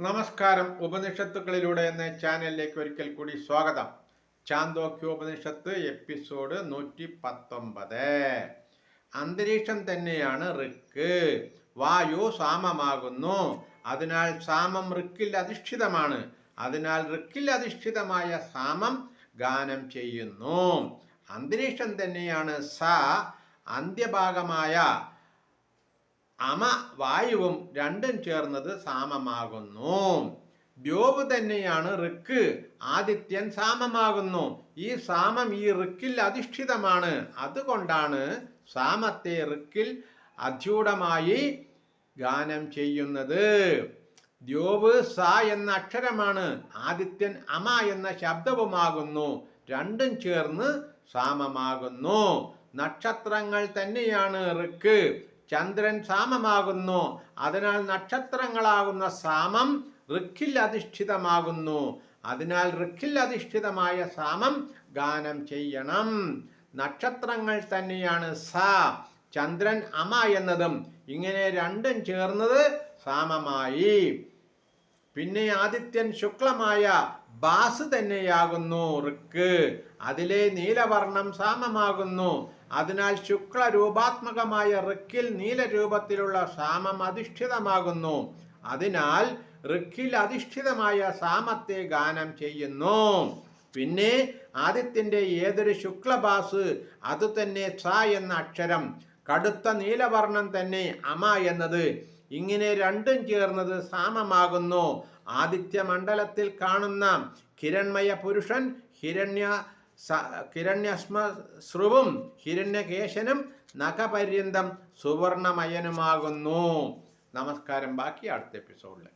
നമസ്കാരം. ഉപനിഷത്തുക്കളിലൂടെ എന്ന ചാനലിലേക്ക് ഒരിക്കൽ കൂടി സ്വാഗതം. ചാന്തോക്യ ഉപനിഷത്ത് എപ്പിസോഡ് നൂറ്റി പത്തൊമ്പത് അന്തരീക്ഷം തന്നെയാണ് ഋക്ക്. വായു സാമമാകുന്നു. അതിനാൽ സാമം ഋക്കിൽ അധിഷ്ഠിതമാണ്. അതിനാൽ ഋക്കിൽ അധിഷ്ഠിതമായ സാമം ഗാനം ചെയ്യുന്നു. അന്തരീക്ഷം തന്നെയാണ് സ അന്ത്യഭാഗമായ അമ വായുവും രണ്ടും ചേർന്നത് സാമമാകുന്നു. ദ്യോവ് തന്നെയാണ് ഋക്ക്. ആദിത്യൻ സാമമാകുന്നു. ഈ സാമം ഈ ഋക്കിൽ അധിഷ്ഠിതമാണ്. അതുകൊണ്ടാണ് സാമത്തെ ഋക്കിൽ അധ്യൂഢമായി ഗാനം ചെയ്യുന്നത്. ദ്യോവ് സ എന്ന അക്ഷരമാണ്. ആദിത്യൻ അമ എന്ന ശബ്ദവുമാകുന്നു. രണ്ടും ചേർന്ന് സാമമാകുന്നു. നക്ഷത്രങ്ങൾ തന്നെയാണ് ഋക്ക്. ചന്ദ്രൻ സാമമാകുന്നു. അതിനാൽ നക്ഷത്രങ്ങളാകുന്ന സാമം ഋക്കിൽ അധിഷ്ഠിതമാകുന്നു. അതിനാൽ ഋക്കിൽ അധിഷ്ഠിതമായ സാമം ഗാനം ചെയ്യണം. നക്ഷത്രങ്ങൾ തന്നെയാണ് സ. ചന്ദ്രൻ അമ എന്നതും ഇങ്ങനെ രണ്ടും ചേർന്നത് സാമമായി. പിന്നെ ആദിത്യൻ ശുക്ലമായ ബാസ് തന്നെയാകുന്നു ഋക്ക്. അതിലെ നീലവർണം സാമമാകുന്നു. അതിനാൽ ശുക്ലരൂപാത്മകമായ ഋക്കിൽ നീലരൂപത്തിലുള്ള സാമം അധിഷ്ഠിതമാകുന്നു. അതിനാൽ ഋക്കിൽ അധിഷ്ഠിതമായ സാമത്തെ ഗാനം ചെയ്യുന്നു. പിന്നെ ആദിത്യന്റെ ഏതൊരു ശുക്ലബാസ് അതുതന്നെ സ എന്ന അക്ഷരം. കടുത്ത നീലവർണം തന്നെ അമ എന്നത്. ഇങ്ങനെ രണ്ടും ചേർന്നത് സാമമാകുന്നു. ആദിത്യ മണ്ഡലത്തിൽ കാണുന്ന കിരൺമയ പുരുഷൻ ഹിരണ്യ ഹിരണ്യസ്മശ്രുവും ഹിരണ്യകേശനും നഖപര്യന്തം സുവർണമയനുമാകുന്നു. നമസ്കാരം. ബാക്കി അടുത്ത എപ്പിസോഡിൽ